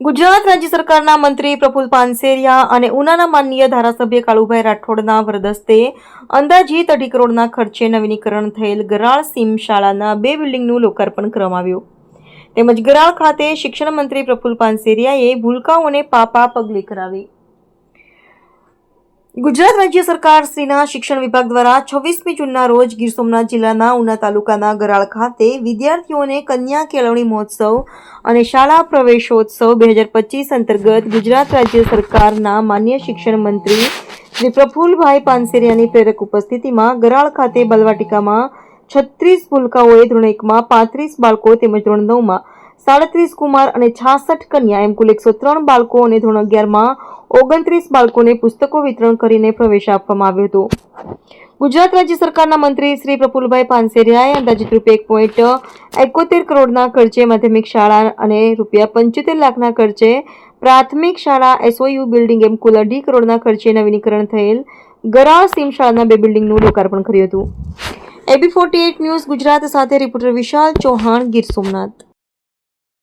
ગુજરાત રાજ્ય સરકારના મંત્રી પ્રફુલ પાનસેરિયા અને ઉનાના માનનીય ધારાસભ્ય કાળુભાઈ રાઠોડના વરદસ્તે અંદાજીત અઢી કરોડના ખર્ચે નવીનીકરણ થયેલ ગરાળ સીમ શાળાના બે બિલ્ડિંગનું લોકાર્પણ કરવામાં તેમજ ગરાળ ખાતે શિક્ષણ મંત્રી પ્રફુલ પાનસેરિયાએ ભૂલકાઓને પાપા પગલી કરાવી. ગુજરાત રાજ્ય સરકાર શિક્ષણ વિભાગ દ્વારા છવ્વીસમી જૂનના રોજ ગીર સોમનાથ જિલ્લાના ઉના તાલુકાના ગરાળ ખાતે વિદ્યાર્થીઓને કન્યા કેળવણી મહોત્સવ અને શાળા પ્રવેશોત્સવ બે હજાર પચીસ અંતર્ગત ગુજરાત રાજ્ય સરકારના માન્ય શિક્ષણ મંત્રી શ્રી પ્રફુલભાઈ પાનસેરિયાની પ્રેરક ઉપસ્થિતિમાં ગરાળ ખાતે બલવાટિકામાં છત્રીસ ભૂલકાઓએ ધોરણ એકમાં પાંત્રીસ બાળકો તેમજ ધોરણ નવમાં સાડત્રીસ કુમાર અને છાસઠ કન્યા, એમ કુલ એકસો ત્રણ બાળકો અને ધોરણ અગિયારમાં ઓગણત્રીસ બાળકોને પુસ્તકો વિતરણ કરીને પ્રવેશ આપવામાં આવ્યો હતો. ગુજરાત રાજ્ય સરકારના મંત્રી શ્રી પ્રફુલભાઈ પાનસેરિયાએ અંદાજિત રૂપિયા એક પોઈન્ટ એકોતેર કરોડના ખર્ચે માધ્યમિક શાળા અને રૂપિયા પંચોતેર લાખના ખર્ચે પ્રાથમિક શાળા એસઓયુ બિલ્ડિંગ એમ કુલ અઢી કરોડના ખર્ચે નવીનીકરણ થયેલ ગરાળ સીમ શાળાના બે બિલ્ડિંગનું લોકાર્પણ કર્યું હતું. એબી ફોર્ટી ન્યૂઝ ગુજરાત સાથે રિપોર્ટર વિશાલ ચૌહાણ ગીર સોમનાથ.